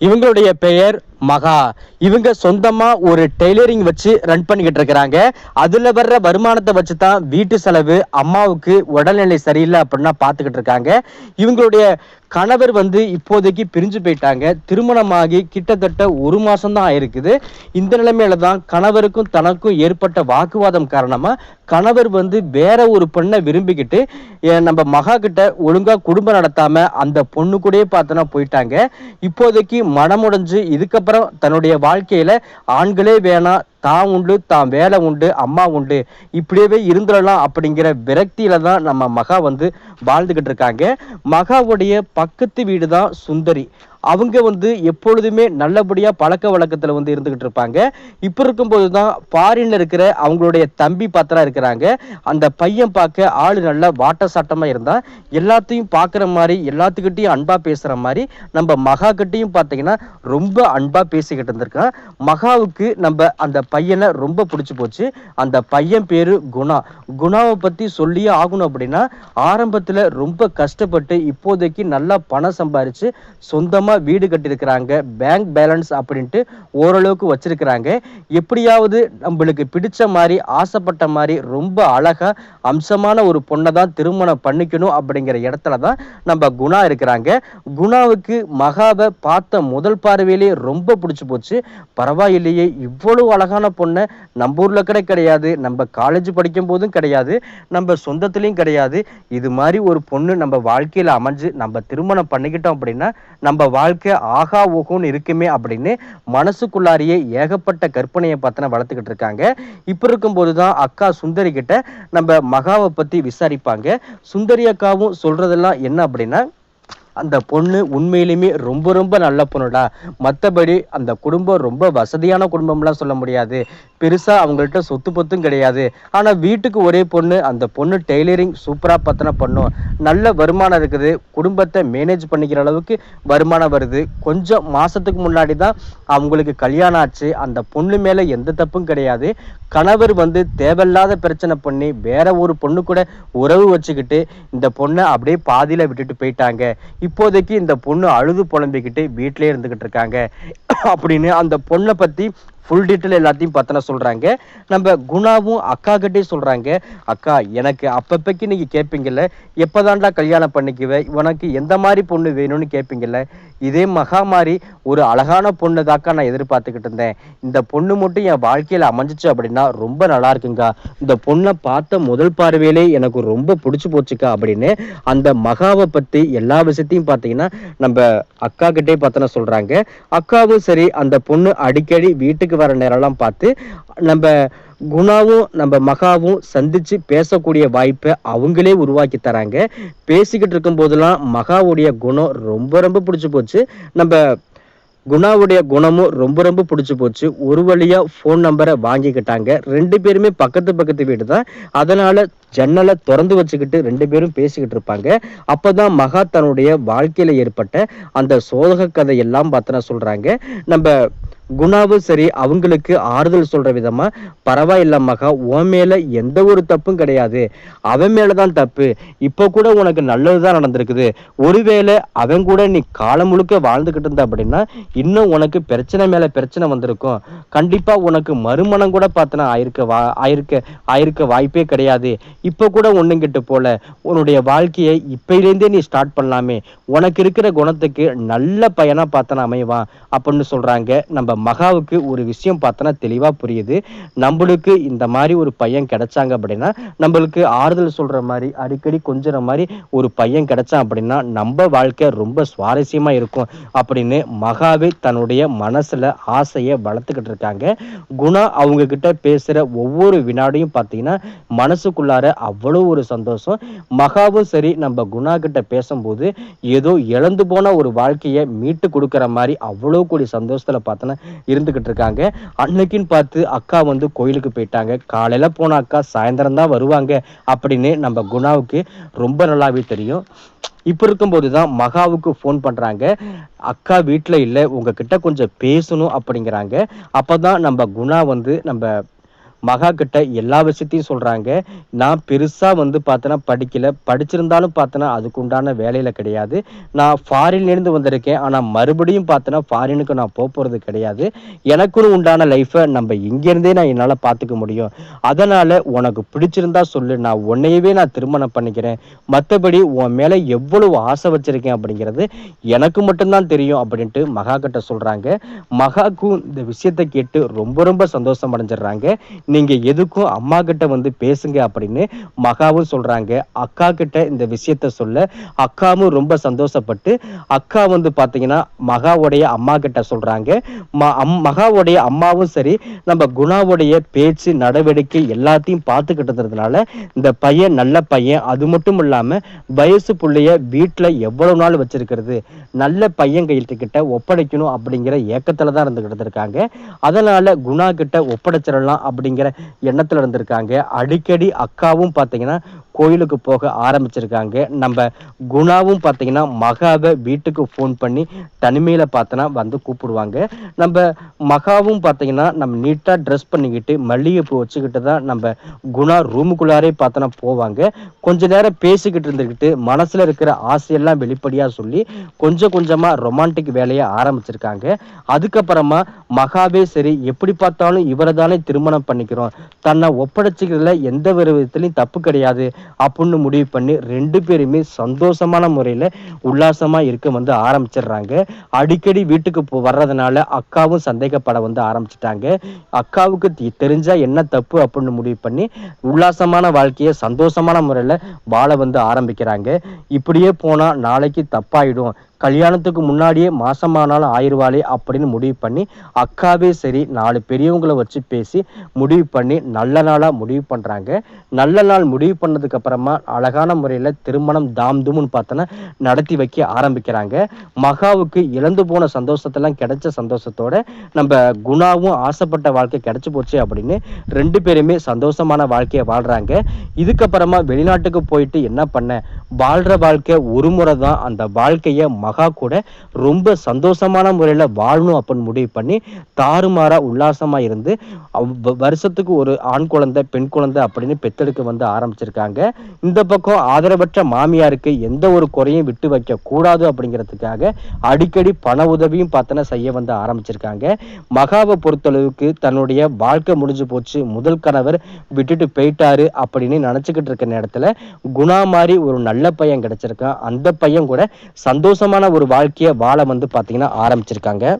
இவங்களுடைய பெயர் மகா. இவங்க சொந்தமாக ஒரு டெய்லரிங் வச்சு ரன் பண்ணிக்கிட்டு இருக்கிறாங்க. அதில் வர்ற வருமானத்தை வச்சு தான் வீட்டு செலவு அம்மாவுக்கு உடல்நிலை சரியில்லை அப்படின்னா பார்த்துக்கிட்டு இருக்காங்க. இவங்களுடைய கணவர் வந்து இப்போதைக்கு பிரிஞ்சு போயிட்டாங்க. திருமணமாகி கிட்டத்தட்ட ஒரு மாதம்தான் ஆயிருக்குது. இந்த நிலைமையில தான் கணவருக்கும் தனக்கும் ஏற்பட்ட வாக்குவாதம் காரணமாக கணவர் வந்து வேற ஒரு பெண்ணை விரும்பிக்கிட்டு நம்ம மகா கிட்ட ஒழுங்காக குடும்பம் நடத்தாமல் அந்த பொண்ணு கூடயே பார்த்தோன்னா போயிட்டாங்க. இப்போதைக்கு மனமுடைஞ்சு இதுக்கப்புறம் தன்னுடைய வாழ்க்கையில ஆண்களே வேணாம் தான் உண்டு தான் வேலை உண்டு அம்மா உண்டு இப்படியே இருந்துடலாம் அப்படிங்கிற விரக்தியில தான் நம்ம மகா வந்து வாழ்ந்துகிட்டு இருக்காங்க. மகாவுடைய பக்கத்து வீடு தான் சுந்தரி. அவங்க வந்து எப்பொழுதுமே நல்லபடியாக பழக்க வழக்கத்தில் வந்து இருந்துகிட்டு இருப்பாங்க. இப்போ இருக்கும்போது தான் ஃபாரின்ல இருக்கிற அவங்களுடைய தம்பி பாத்திரம் இருக்கிறாங்க. அந்த பையன் பார்க்க ஆள் நல்லா வாட்ட சாட்டமாக இருந்தால் எல்லாத்தையும் பார்க்குற மாதிரி எல்லாத்துக்கிட்டையும் அன்பாக பேசுகிற மாதிரி நம்ம மகா கிட்டையும் பார்த்தீங்கன்னா ரொம்ப அன்பாக பேசிக்கிட்டு இருந்திருக்கான் மகாவுக்கு நம்ம அந்த பையனை ரொம்ப பிடிச்சி போச்சு. அந்த பையன் பேர் குணா. குணாவை பற்றி சொல்லியே ஆகணும் அப்படின்னா ஆரம்பத்தில் ரொம்ப கஷ்டப்பட்டு இப்போதைக்கு நல்லா பணம் சம்பாரித்து சொந்தமாக சொந்தமா வீடு கட்டியிருக்கிறாங்க பேங்க் பேலன்ஸ் அப்படின்ட்டு ஓரளவுக்கு வச்சிருக்கிறாங்க. எப்படியாவது நம்மளுக்கு பிடிச்ச மாதிரி ஆசைப்பட்ட மாதிரி ரொம்ப அழகா அம்சமான ஒரு பொண்ணை தான் திருமணம் பண்ணிக்கணும் அப்படிங்கிற இடத்துல தான் நம்ம குணா இருக்கிறாங்க. குணாவுக்கு மகாவை பார்த்த முதல் பார்வையிலேயே ரொம்ப பிடிச்சி போச்சு. பரவாயில்லையே இவ்வளவு அழகான பொண்ணை நம்ம ஊர்ல கூட கிடையாது நம்ம காலேஜ் படிக்கும் போதும் கிடையாது நம்ம சொந்தத்துலேயும் கிடையாது. இது மாதிரி ஒரு பொண்ணு நம்ம வாழ்க்கையில் அமைஞ்சு நம்ம திருமணம் பண்ணிக்கிட்டோம் அப்படின்னா நம்ம வாழ்க்கை ஆகா ஓகோன்னு இருக்குமே அப்படின்னு மனசுக்குள்ளாரியே ஏகப்பட்ட கற்பனையை பார்த்தன வளர்த்துக்கிட்டு இருக்காங்க. இப்போ இருக்கும்போது தான் அக்கா சுந்தரி கிட்ட நம்ம மகாவை பற்றி விசாரிப்பாங்க. சுந்தரி அக்காவும் சொல்றதெல்லாம் என்ன அப்படின்னா அந்த பொண்ணு உண்மையிலுமே ரொம்ப ரொம்ப நல்ல பொண்ணுடா. மற்றபடி அந்த குடும்பம் ரொம்ப வசதியான குடும்பம்லாம் சொல்ல முடியாது. பெருசா அவங்கள்ட்ட சொத்து பொத்தும் கிடையாது. ஆனா வீட்டுக்கு ஒரே பொண்ணு அந்த பொண்ணு டெய்லரிங் சூப்பரா பத்தனை பண்ணும். நல்ல வருமானம் இருக்குது. குடும்பத்தை மேனேஜ் பண்ணிக்கிற அளவுக்கு வருமானம் வருது. கொஞ்சம் மாசத்துக்கு முன்னாடி தான் அவங்களுக்கு கல்யாணம் ஆச்சு. அந்த பொண்ணு மேல எந்த தப்பும் கிடையாது. கணவர் வந்து தேவையில்லாத பிரச்சனை பண்ணி வேற ஒரு பொண்ணு கூட உறவு வச்சுக்கிட்டு இந்த பொண்ணை அப்படியே பாதியில விட்டுட்டு போயிட்டாங்க. இப்போதைக்கு இந்த பொண்ணு அழுது புலம்பிக்கிட்டு வீட்டிலே இருந்துகிட்டு இருக்காங்க. அப்படின்னு அந்த பொண்ணை பத்தி ஃபுல் டீட்டெயில் எல்லாத்தையும் பார்த்தனா சொல்றாங்க. நம்ம குணாவும் அக்கா கிட்டே சொல்றாங்க. அக்கா எனக்கு அப்பப்பைக்கு நீங்க கேட்பீங்கல்ல எப்பதான்டா கல்யாணம் பண்ணிக்குவேன் உனக்கு எந்த மாதிரி பொண்ணு வேணும்னு கேட்பீங்கல்ல இதே மகா மாதிரி ஒரு அழகான பொண்ணு தாக்கா நான் எதிர்பார்த்துக்கிட்டு இருந்தேன். இந்த பொண்ணு மட்டும் என் வாழ்க்கையில் அமைஞ்சிச்சு அப்படின்னா ரொம்ப நல்லா இருக்குங்க. இந்த பொண்ணை பார்த்த முதல் பார்வையிலே எனக்கு ரொம்ப பிடிச்சி போச்சுக்கா அப்படின்னு அந்த மகாவை பற்றி எல்லா விஷயத்தையும் பார்த்தீங்கன்னா நம்ம அக்கா கிட்டே பார்த்தனா சொல்கிறாங்க அக்காவும் சரி அந்த பொண்ணு அடிக்கடி வீட்டுக்கு வர நேரம்லாம் பார்த்து நம்ம குணாவும் நம்ம மகாவும் சந்திச்சு பேசக்கூடிய வாய்ப்பை அவங்களே உருவாக்கி தராங்க. பேசிக்கிட்டு இருக்கும் போதெல்லாம் மகாவுடைய குணம் ரொம்ப ரொம்ப பிடிச்சி போச்சு. நம்ம குணாவுடைய குணமும் ரொம்ப ரொம்ப பிடிச்சி போச்சு. ஒரு வழியா ஃபோன் நம்பரை வாங்கிக்கிட்டாங்க. ரெண்டு பேருமே பக்கத்து பக்கத்து வீடு தான். அதனால ஜன்னலை திறந்து வச்சுக்கிட்டு ரெண்டு பேரும் பேசிக்கிட்டு இருப்பாங்க. அப்பதான் மகா தன்னுடைய வாழ்க்கையில ஏற்பட்ட அந்த சோதக கதையெல்லாம் பார்த்தனா சொல்றாங்க. நம்ம குணாவும் சரி அவங்களுக்கு ஆறுதல் சொல்ற விதமா பரவாயில்ல மகா உன் மேல எந்த ஒரு தப்பும் கிடையாது. அவன் மேலதான் தப்பு. இப்போ கூட உனக்கு நல்லதுதான் நடந்திருக்குது. ஒருவேளை அவன் கூட நீ காலம் முழுக்க வாழ்ந்துகிட்டு இருந்த அப்படின்னா இன்னும் உனக்கு பிரச்சனை மேல பிரச்சனை வந்திருக்கும். கண்டிப்பா உனக்கு மறுமணம் கூட பார்த்தனா ஆயிருக்க வா ஆயிருக்க ஆயிருக்க வாய்ப்பே கிடையாது. இப்போ கூட ஒண்ணும் கிட்ட போல. உன்னுடைய வாழ்க்கையை இப்பையிலேருந்தே நீ ஸ்டார்ட் பண்ணலாமே. உனக்கு இருக்கிற குணத்துக்கு நல்ல பையனா பார்த்தனா அமைவான் அப்படின்னு சொல்றாங்க நம்ம மகாவுக்கு ஒரு விஷயம் பார்த்தனா தெளிவாக புரியுது. நம்மளுக்கு இந்த மாதிரி ஒரு பையன் கிடைச்சாங்க அப்படின்னா நம்மளுக்கு ஆறுதல் சொல்கிற மாதிரி அடிக்கடி கொஞ்சுற மாதிரி ஒரு பையன் கிடைச்சான் அப்படின்னா நம்ம வாழ்க்கை ரொம்ப சுவாரஸ்யமாக இருக்கும் அப்படின்னு மகாவே தன்னுடைய மனசில் ஆசையை வளர்த்துக்கிட்டு இருக்காங்க. குணா அவங்க கிட்ட ஒவ்வொரு வினாடியும் பார்த்தீங்கன்னா மனசுக்குள்ளார அவ்வளோ ஒரு சந்தோஷம். மகாவும் சரி நம்ம குணா கிட்ட பேசும்போது ஏதோ இழந்து போன ஒரு வாழ்க்கையை மீட்டு கொடுக்குற மாதிரி அவ்வளோ கூடிய சந்தோஷத்தில் பார்த்தோன்னா இருந்துகிட்டு இருக்காங்க அன்னைக்குன்னு பார்த்து அக்கா வந்து கோயிலுக்கு போயிட்டாங்க. காலையில போன அக்கா சாயந்தரம் தான் வருவாங்க அப்படின்னு நம்ம குணாவுக்கு ரொம்ப நல்லாவே தெரியும். இப்போ இருக்கும்போது தான் மகாவுக்கு ஃபோன் பண்றாங்க. அக்கா வீட்டில் இல்லை உங்ககிட்ட கொஞ்சம் பேசணும் அப்படிங்கிறாங்க. அப்பதான் நம்ம குணா வந்து நம்ம மகா கிட்ட எல்லா விஷயத்தையும் சொல்கிறாங்க நான் பெருசாக வந்து பார்த்தோன்னா படிக்கல. படிச்சிருந்தாலும் பார்த்தோன்னா அதுக்கு உண்டான வேலையில் கிடையாது. நான் ஃபாரின்லேருந்து வந்திருக்கேன். ஆனால் மறுபடியும் பார்த்தோன்னா ஃபாரினுக்கு நான் போக போகிறது கிடையாது. எனக்குன்னு உண்டான லைஃப்பை நம்ம இங்கேருந்தே நான் என்னால் பார்த்துக்க முடியும். அதனால் உனக்கு பிடிச்சிருந்தா சொல்லு. நான் உன்னையவே நான் திருமணம் பண்ணிக்கிறேன். மற்றபடி உன் மேலே எவ்வளவு ஆசை வச்சிருக்கேன் அப்படிங்கிறது எனக்கு மட்டும்தான் தெரியும் அப்படின்ட்டு மகா கிட்ட சொல்கிறாங்க மகாக்கும் இந்த விஷயத்தை கேட்டு ரொம்ப ரொம்ப சந்தோஷம் அடைஞ்சிடுறாங்க. நீங்கள் எதுக்கும் அம்மா கிட்ட வந்து பேசுங்க அப்படின்னு மகாவும் சொல்கிறாங்க அக்கா கிட்ட இந்த விஷயத்த சொல்ல அக்காவும் ரொம்ப சந்தோஷப்பட்டு அக்கா வந்து பார்த்தீங்கன்னா மகாவுடைய அம்மா கிட்ட சொல்கிறாங்க ம அம் மகாவுடைய அம்மாவும் சரி நம்ம குணாவுடைய பேச்சு நடவடிக்கை எல்லாத்தையும் பார்த்துக்கிட்டதுனால இந்த பையன் நல்ல பையன். அது மட்டும் இல்லாமல் வயசு பிள்ளைய வீட்டில் எவ்வளவு நாள் வச்சிருக்கிறது? நல்ல பையன் கையிட்ட ஒப்படைக்கணும் அப்படிங்கிற ஏக்கத்தில் தான் இருந்துக்கிட்டு இருக்காங்க அதனால குணா கிட்ட ஒப்படைச்சிடலாம் அப்படிங்கிற எண்ணத்தில் இருந்திருக்காங்க. அடிக்கடி அக்காவும் பார்த்தீங்கன்னா கோயிலுக்கு போக ஆரம்பிச்சிருக்காங்க. நம்ம குணாவும் பார்த்தீங்கன்னா மகாவை வீட்டுக்கு ஃபோன் பண்ணி தனிமையில் பார்த்தோன்னா வந்து கூப்பிடுவாங்க. நம்ம மகாவும் பார்த்தீங்கன்னா நம்ம நீட்டாக ட்ரெஸ் பண்ணிக்கிட்டு மல்லிகைப்பூ வச்சுக்கிட்டு தான் நம்ம குணா ரூமுக்குள்ளாரே பார்த்தோன்னா போவாங்க. கொஞ்ச நேரம் பேசிக்கிட்டு இருந்துக்கிட்டு மனசில் இருக்கிற ஆசையெல்லாம் வெளிப்படையாக சொல்லி கொஞ்சம் கொஞ்சமாக ரொமான்டிக் வேலையை ஆரம்பிச்சிருக்காங்க. அதுக்கப்புறமா மகாவே சரி எப்படி பார்த்தாலும் இவரை தானே திருமணம் பண்ணிக்கிறோம் தன்னை ஒப்படைச்சிக்கிறதுல எந்த ஒரு விதத்துலையும் தப்பு கிடையாது. அப்படின்னு முடிவு பண்ணி ரெண்டு பேருமே சந்தோஷமான முறையில் உல்லாசமாக இருக்க வந்து ஆரம்பிச்சிடுறாங்க. அடிக்கடி வீட்டுக்கு போ வர்றதுனால அக்காவும் சந்தேகப்பட வந்து ஆரம்பிச்சிட்டாங்க. அக்காவுக்கு தெரிஞ்சா என்ன தப்பு அப்படின்னு முடிவு பண்ணி உல்லாசமான வாழ்க்கையை சந்தோஷமான முறையில் வாழ வந்து ஆரம்பிக்கிறாங்க. இப்படியே போனால் நாளைக்கு தப்பாயிடும். கல்யாணத்துக்கு முன்னாடியே மாசமானாலும் ஆயிடுவாளே அப்படின்னு முடிவு பண்ணி அக்காவே சரி நாலு பெரியவங்களை வச்சு பேசி முடிவு பண்ணி நல்ல நாளாக முடிவு பண்ணுறாங்க நல்ல நாள் முடிவு பண்ணதுக்கப்புறமா அழகான முறையில் திருமணம் தாம் தும்னு பார்த்தோன்னா நடத்தி வைக்க ஆரம்பிக்கிறாங்க. மகாவுக்கு இழந்து போன சந்தோஷத்தெல்லாம் கிடைச்ச சந்தோஷத்தோட நம்ம குணாவும் ஆசைப்பட்ட வாழ்க்கை கிடைச்சி போச்சு அப்படின்னு ரெண்டு பேருமே சந்தோஷமான வாழ்க்கையை வாழ்கிறாங்க இதுக்கப்புறமா வெளிநாட்டுக்கு போயிட்டு என்ன பண்ண? வாழ்கிற வாழ்க்கை ஒரு முறை தான். அந்த வாழ்க்கையை மகா கூட ரொம்ப சந்தோஷமான முறையில் வாழணும் அப்படின்னு முடிவு பண்ணி தாறுமாறாக உல்லாசமாக இருந்து வருஷத்துக்கு ஒரு ஆண் குழந்தை பெண் குழந்தை அப்படின்னு பெத்தெடுக்க வந்து ஆரம்பிச்சிருக்காங்க. இந்த பக்கம் ஆதரவற்ற மாமியாருக்கு எந்த ஒரு குறையும் விட்டு வைக்க கூடாது அப்படிங்கிறதுக்காக அடிக்கடி பண உதவியும் பார்த்தன செய்ய வந்து ஆரம்பிச்சிருக்காங்க. மகாவை பொறுத்தளவுக்கு தன்னுடைய வாழ்க்கை முடிஞ்சு போச்சு முதல் கணவர் விட்டுட்டு போயிட்டாரு அப்படின்னு நினச்சிக்கிட்டு இருக்க நேரத்தில் குணா மாதிரி ஒரு நல்ல பையன் கிடைச்சிருக்கான். அந்த பையன் கூட சந்தோஷமான ஒரு வாழ்க்கையை வாழ வந்து பார்த்தீங்கன்னா ஆரம்பிச்சிருக்காங்க.